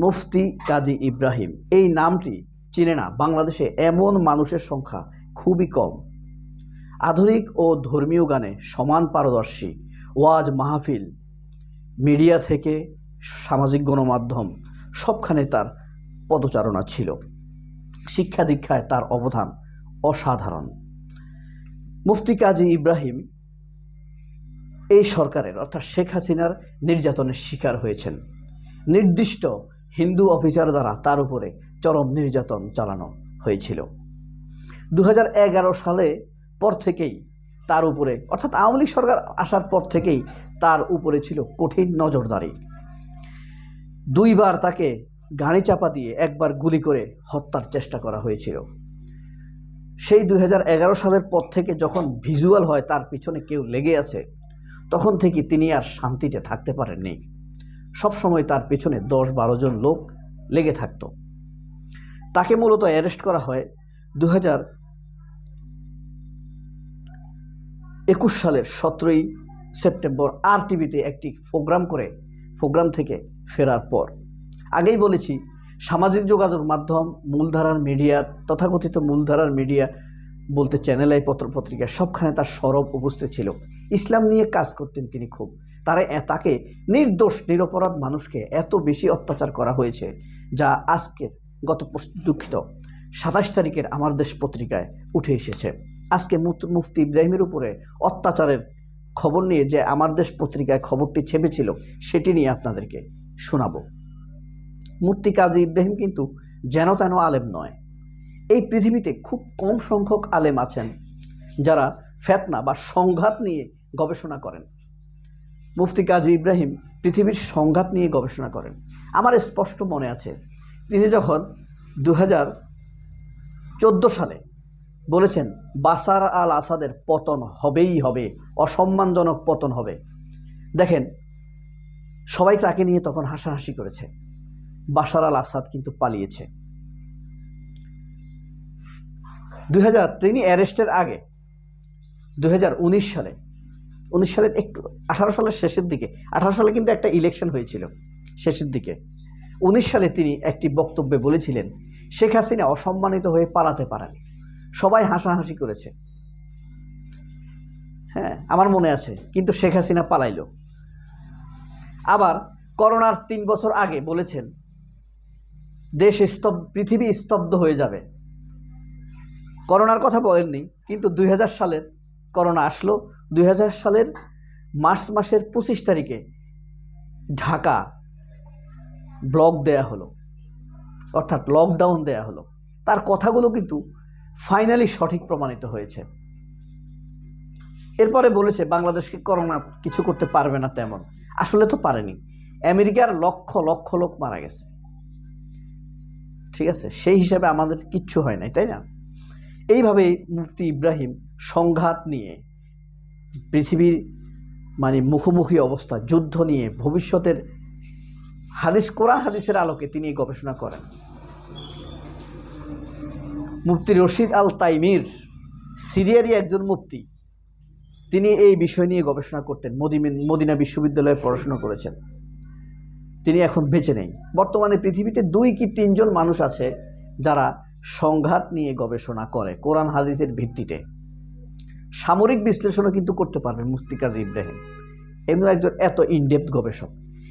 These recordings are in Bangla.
মুফতি কাজী ইব্রাহিম। এই নামটি চিনে না, বাংলাদেশে এমন মানুষের সংখ্যা খুবই কম। আধুনিক ও ধর্মীয় গানে সমান পারদর্শী ওয়াজ মাহফিল, মিডিয়া থেকে সামাজিক গণমাধ্যম, সবখানে তার পদচারণা ছিল। শিক্ষা দীক্ষায় তার অবদান অসাধারণ। মুফতি কাজী ইব্রাহিম এই সরকারের, অর্থাৎ শেখ হাসিনার নির্যাতনের শিকার হয়েছেন। নির্দিষ্ট হিন্দু অফিসার দ্বারা তার উপরে চরম নির্যাতন চালানো হয়েছিল। দু সালে পর থেকেই তার উপরে, অর্থাৎ আওয়ামী লীগ সরকার আসার পর থেকেই তার উপরে ছিল কঠিন নজরদারি। দুইবার তাকে গাড়ি চাপা দিয়ে একবার গুলি করে হত্যার চেষ্টা করা হয়েছিল। সেই দুই হাজার এগারো সালের পর থেকে যখন ভিজুয়াল হয়, তার পিছনে কেউ লেগে আছে, তখন থেকে তিনি আর শান্তিতে থাকতে পারেননি। সবসময় তার পেছনে দশ বারো জন লোক লেগে থাকতো। তাকে মূলত অ্যারেস্ট করা হয় দু হাজার একুশ সালের সতেরোই সেপ্টেম্বর আর টিভিতে একটি প্রোগ্রাম করে, প্রোগ্রাম থেকে ফেরার পর। আগেই বলেছি, সামাজিক যোগাযোগ মাধ্যম, মূলধারার মিডিয়া, তথাকথিত মূলধারার মিডিয়া বলতে চ্যানেল আই পত্রপত্রিকা সবখানে তার সরব উপস্থিত ছিল। ইসলাম নিয়ে কাজ করতেন তিনি খুব। তারা তাকে নির্দোষ, নিরপরাধ মানুষকে এত বেশি অত্যাচার করা হয়েছে, যা আজকের গত দুঃখিত। সাতাশ তারিখের আমার দেশ পত্রিকায় উঠে এসেছে। আজকে মুফতি ইব্রাহিমের উপরে অত্যাচারের খবর নিয়ে যে আমার দেশ পত্রিকায় খবরটি ছেপেছিল, সেটি নিয়ে আপনাদেরকে শোনাবো। মূর্তি কাজী ইব্রাহিম কিন্তু যেন তেন আলেম নয়। এই পৃথিবীতে খুব কম সংখ্যক আলেম আছেন যারা ফেতনা বা সংঘাত নিয়ে গবেষণা করেন। মুফতি কাজী ইব্রাহিম পৃথিবীর সংঘাত নিয়ে গবেষণা করেন। আমার স্পষ্ট মনে আছে, তিনি যখন দু চোদ্দ সালে বলেছেন, বাসার আল আসাদের পতন হবেই হবে, অসম্মানজনক পতন হবে। দেখেন, সবাই তাকে নিয়ে তখন হাসাহাসি করেছে। বাশার আল আসাদ কিন্তু পালিয়েছে। দুই তিনি অ্যারেস্টের আগে দু হাজার উনিশ সালে উনিশ সালের একটু, আঠারো সালের শেষের দিকে, আঠারো সালে কিন্তু একটা ইলেকশন হয়েছিল, শেষের দিকে। উনিশ সালে তিনি একটি বক্তব্যে বলেছিলেন, শেখ হাসিনা অসম্মানিত হয়ে পালাতে পারেন। সবাই হাসাহাসি করেছে। হ্যাঁ আমার মনে আছে, কিন্তু শেখ হাসিনা পালাইলো। আবার করোনার তিন বছর আগে বলেছেন, দেশ স্তব, পৃথিবী স্তব্ধ হয়ে যাবে। করোনার কথা বলেননি, কিন্তু দুই সালের করোনা আসলো দুই হাজার সালের মার্চ মাসের পঁচিশ তারিখে ঢাকা ব্লক দেয়া হলো, অর্থাৎ লকডাউন দেয়া হলো। তার কথাগুলো কিন্তু ফাইনালি সঠিক প্রমাণিত হয়েছে। এরপরে বলেছে বাংলাদেশকে করোনা কিছু করতে পারবে না তেমন? আসলে তো পারেনি। আমেরিকার লক্ষ লক্ষ লোক মারা গেছে। ঠিক আছে, সেই হিসাবে আমাদের কিচ্ছু হয় নাই, তাই না? এইভাবেই মুফতি ইব্রাহিম সংঘাত নিয়ে পৃথিবীর মানে মুখোমুখি অবস্থা, যুদ্ধ নিয়ে ভবিষ্যতের হাদিস, কোরআন হাদিসের আলোকে তিনি গবেষণা করেন। মুফতি রশিদ আল তাইমির, সিরিয়ারই একজন মুফতি, তিনি এই বিষয় নিয়ে গবেষণা করতেন মদিনা বিশ্ববিদ্যালয়ে পড়াশোনা করেছেন। তিনি এখন বেঁচে নেই। বর্তমানে পৃথিবীতে দুই কি তিনজন মানুষ আছে যারা সংঘাত নিয়ে গবেষণা করে, কোরআন হাদিসের ভিত্তিতে। সামরিক বিশ্লেষণও কিন্তু করতে পারবে মুফতি কাজী ইব্রাহিম। এমন একজন এত ইনডেপথ গবেষক।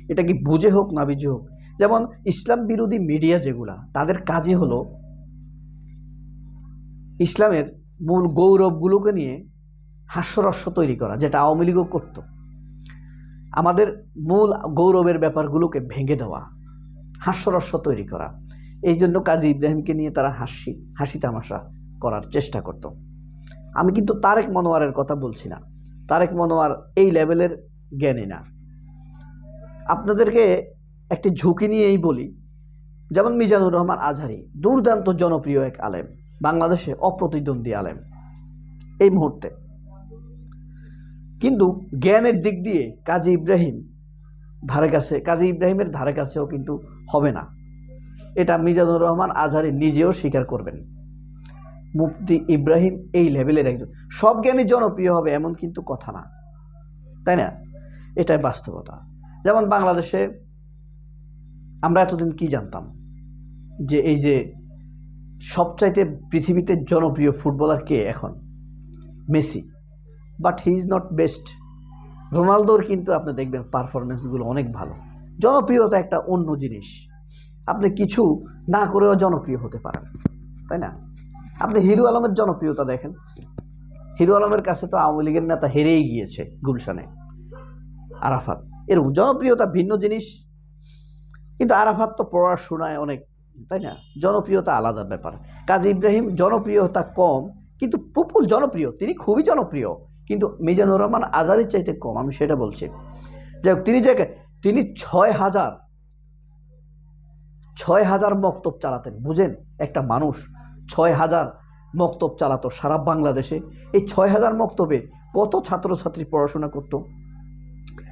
এটা কি বুঝে হোক, না বুঝে হোক? যেমন ইসলাম বিরোধী মিডিয়া যেগুলা, তাদের কাজই হলো ইসলামের মূল গৌরবগুলোকে নিয়ে হাস্যরস্য তৈরি করা, যেটা আওয়ামী লীগও করত। আমাদের মূল গৌরবের ব্যাপারগুলোকে ভেঙে দেওয়া হাস্যরস্য তৈরি করা। এই জন্য কাজী ইব্রাহিমকে নিয়ে তারা হাসি হাসি তামাশা করার চেষ্টা করত। আমি কিন্তু তারেক মনোয়ারের কথা বলছি না। তারেক মনোয়ার এই লেভেলের জ্ঞানী না। আপনাদেরকে একটি ঝুঁকি নিয়েই বলি, যেমন মিজানুর রহমান আজহারি, দুর্দান্ত জনপ্রিয় এক আলেম, বাংলাদেশে অপ্রতিদ্বন্দ্বী আলেম, এই মুহূর্তে। কিন্তু জ্ঞানের দিক দিয়ে কাজী ইব্রাহিম ধারে কাছে, কাজী ইব্রাহিমের ধারে কাছেও কিন্তু হবে না। এটা মিজানুর রহমান আজহারি নিজেও স্বীকার করবেন। মুফতি ইব্রাহিম এই লেভেলের একজন। সব জ্ঞানী জনপ্রিয় হবে এমন কিন্তু কথা না। তাই না? এটাই বাস্তবতা। যেমন বাংলাদেশে আমরা এতদিন কি জানতাম? যে এই যে সবচাইতে পৃথিবীতে জনপ্রিয় ফুটবলার কে এখন? Messi. But he is not best রোনালদোর কিন্তু আপনি দেখবেন পারফরমেন্সগুলো অনেক ভালো। জনপ্রিয়তা একটা অন্য জিনিস। আপনি কিছু না করেও জনপ্রিয় হতে পারেন। তাই না? আপনি হিরু আলমের জনপ্রিয়তা দেখেন। হিরু আলমের কাছে তো আওয়ামী লীগের নেতা হেরেই গিয়েছে গুলশানে। আরাফাত। এরকম জনপ্রিয়তা ভিন্ন জিনিস। কিন্তু আরাফাত তো পড়াশোনায় অনেক, তাই না? জনপ্রিয়তা আলাদা ব্যাপার। কাজী ইব্রাহিম জনপ্রিয়তা কম, কিন্তু পুপুল জনপ্রিয়। তিনি খুবই জনপ্রিয়, কিন্তু মিজানুর রহমান আজারের চাইতে কম, আমি সেটা বলছি। যাই হোক, তিনি যে তিনি ছয় হাজার ছয় হাজার মক্তব চালাতেন, বুঝেন? একটা মানুষ ছয় হাজার মক্তব চালাতো সারা বাংলাদেশে। এই ছয় হাজার মক্তবে কত ছাত্রছাত্রী পড়াশোনা করতো?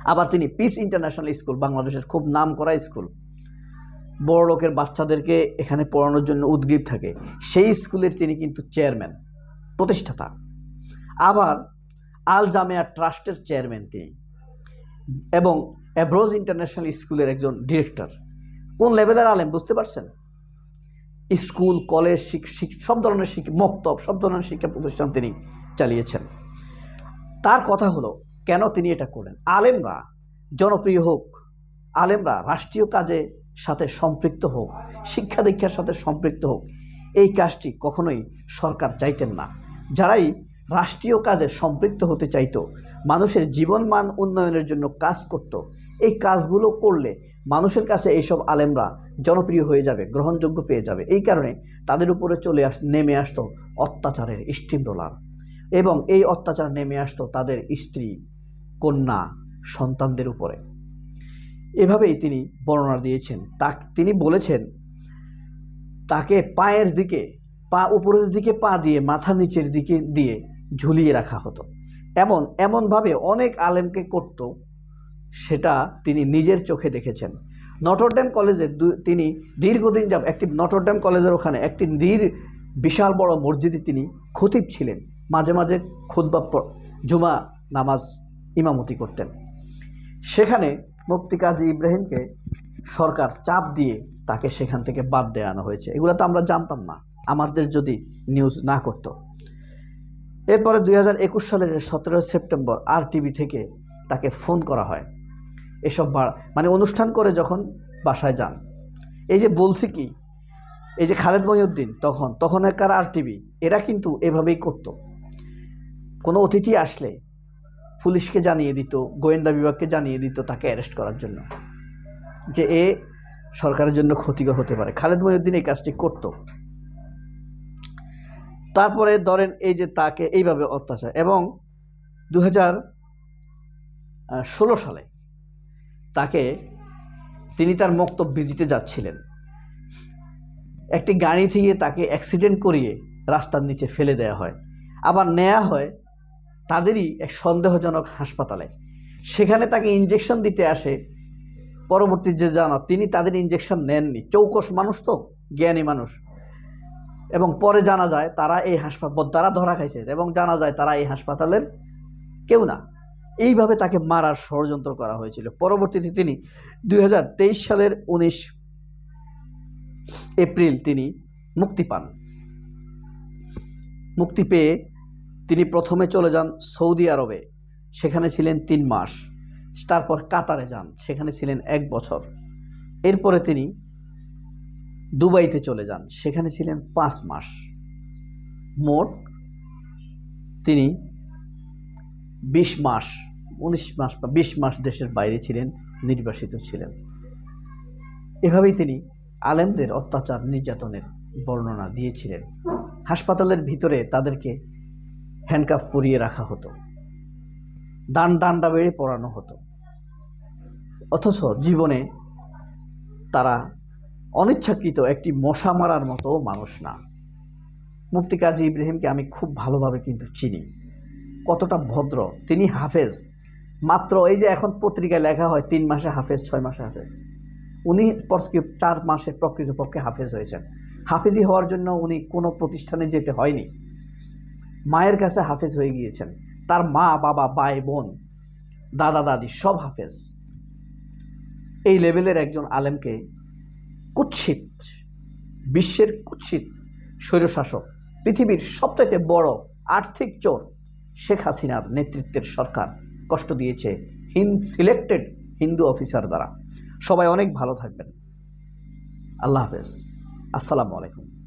আবার তিনি পিস ইন্টারন্যাশনাল স্কুল বাংলাদেশের খুব নাম করা স্কুল বড় লোকের বাচ্চাদেরকে এখানে পড়ানোর জন্য উদ্গ্রীব থাকে। সেই স্কুলের তিনি কিন্তু চেয়ারম্যান প্রতিষ্ঠাতা। আবার আল জামিয়া ট্রাস্টের চেয়ারম্যান তিনি। এবং অ্যাব্রোজ ইন্টারন্যাশনাল স্কুলের একজন ডিরেক্টর কোন লেভেলের আলেম, বুঝতে পারছেন? স্কুল, কলেজ সব ধরনের শিক্ষা মক্তব সব ধরনের শিক্ষা প্রতিষ্ঠান তিনি চালিয়েছেন। তার কথা হলো, কেন তিনি এটা করলেন? আলেমরা জনপ্রিয় হোক, আলেমরা রাষ্ট্রীয় কাজে সাথে সম্পৃক্ত হোক, শিক্ষা দীক্ষার সাথে সম্পৃক্ত হোক, এই কাজটি কখনোই সরকার চাইতেন না। যারাই রাষ্ট্রীয় কাজে সম্পৃক্ত হতে চাইত, মানুষের জীবনমান উন্নয়নের জন্য কাজ করত, এই কাজগুলো করলে মানুষের কাছে এইসব আলেমরা জনপ্রিয় হয়ে যাবে, গ্রহণযোগ্য পেয়ে যাবে। এই কারণে তাদের উপরে চলে আস, নেমে আসতো অত্যাচারের স্টিম রোলার এবং এই অত্যাচার নেমে আসতো তাদের স্ত্রী, কন্যা, সন্তানদের উপরে। এভাবেই তিনি বর্ণনা দিয়েছেন। তা তিনি বলেছেন, তাকে পায়ের দিকে, পা উপরের দিকে পা দিয়ে, মাথা নিচের দিকে দিয়ে ঝুলিয়ে রাখা হতো। এমন, এমনভাবে অনেক আলেমকে করত সেটা তিনি নিজের চোখে দেখেছেন। নটরডেম কলেজে তিনি দীর্ঘদিন যাব একটি নটরডেম কলেজের ওখানে একটি দীর বিশাল বড় মসজিদে তিনি খতিব ছিলেন। মাঝে মাঝে খুদ্া জুমা নামাজ ইমামতি করতেন। সেখানে মুফতি কাজী ইব্রাহিমকে সরকার চাপ দিয়ে তাকে সেখান থেকে বাদ দেওয়ানো হয়েছে। এগুলো তো আমরা জানতাম না। আমাদের যদি নিউজ না করত। এরপরে দুই হাজার একুশ সালের সতেরোই সেপ্টেম্বর আর টিভি থেকে তাকে ফোন করা হয়। এসব মানে অনুষ্ঠান করে যখন বাসায় যান। এই যে বলছি কি, এই যে খালেদ মহিউদ্দিন তখন তখন একার আর টিভি এরা কিন্তু এভাবেই করত। কোনো অতিথি আসলে পুলিশকে জানিয়ে দিত, গোয়েন্দা বিভাগকে জানিয়ে দিত তাকে অ্যারেস্ট করার জন্য। যে এ সরকারের জন্য ক্ষতিকর হতে পারে। খালেদ মহিউদ্দিন এই কাজটি করত। তারপরে ধরেন এই যে তাকে এইভাবে অত্যাচার, এবং দু ষোলো সালে তাকে তিনি তার মক্তব ভিজিটে যাচ্ছিলেন। একটি গাড়ি থেকে তাকে অ্যাক্সিডেন্ট করিয়ে রাস্তার নিচে ফেলে দেওয়া হয়। আবার নেওয়া হয় তাদেরই এক সন্দেহজনক হাসপাতালে। সেখানে তাকে ইঞ্জেকশন দিতে আসে। পরবর্তী যে জানা, তিনি তাদের ইঞ্জেকশন নেননি। চৌকস মানুষ তো, জ্ঞানী মানুষ। এবং পরে জানা যায়, তারা এই হাসপাতাল তারা ধরা খাইছে। এবং জানা যায়, তারা এই হাসপাতালের কেউ না। এইভাবে তাকে মারার ষড়যন্ত্র করা হয়েছিল। পরবর্তীতে তিনি দু হাজার তেইশ সালের উনিশ এপ্রিল তিনি মুক্তি পান। মুক্তি পেয়ে তিনি প্রথমে চলে যান সৌদি আরবে। সেখানে ছিলেন তিন মাস। তারপর কাতারে যান। সেখানে ছিলেন এক বছর। এরপরে তিনি দুবাইতে চলে যান। সেখানে ছিলেন পাঁচ মাস। মোট তিনি বিশ মাস উনিশ মাস বা বিশ মাস দেশের বাইরে ছিলেন, নির্বাসিত ছিলেন। এভাবেই তিনি আলেমদের অত্যাচার নির্যাতনের বর্ণনা দিয়েছিলেন। হাসপাতালের ভিতরে তাদেরকে হ্যান্ডকাফ পরিয়ে রাখা হতো। দান ডান্ডা বেড়ে পড়ানো হতো। অথচ জীবনে তারা অনিচ্ছাকৃত একটি মশা মারার মতো মানুষ না। মুফতি কাজী ইব্রাহিমকে আমি খুব ভালোভাবে কিন্তু চিনি। কতটা ভদ্র, তিনি হাফেজ। মাত্র এই যে এখন পত্রিকায় লেখা হয় তিন মাসে হাফেজ, ছয় মাসে হাফেজ। উনি চার মাসে প্রকৃতপক্ষে হাফেজ হয়েছেন। হাফেজি হওয়ার জন্য উনি কোনো প্রতিষ্ঠানে যেতে হয়নি। মায়ের কাছে হাফেজ হয়ে গিয়েছেন। তার মা, বাবা, ভাই, বোন, দাদা, দাদি সব হাফেজ। এই লেভেলের একজন আলেমকে কুৎসিত, বিশ্বের কুৎসিত স্বৈরশাসক, পৃথিবীর সবচাইতে বড় আর্থিক চোর শেখ হাসিনার নেতৃত্বের সরকার। কষ্ট দিয়েছে হিন্দ সিলেক্টেড হিন্দু অফিসার দ্বারা। সবাই অনেক ভালো থাকবেন। আল্লাহ হাফেজ। আসসালামু আলাইকুম।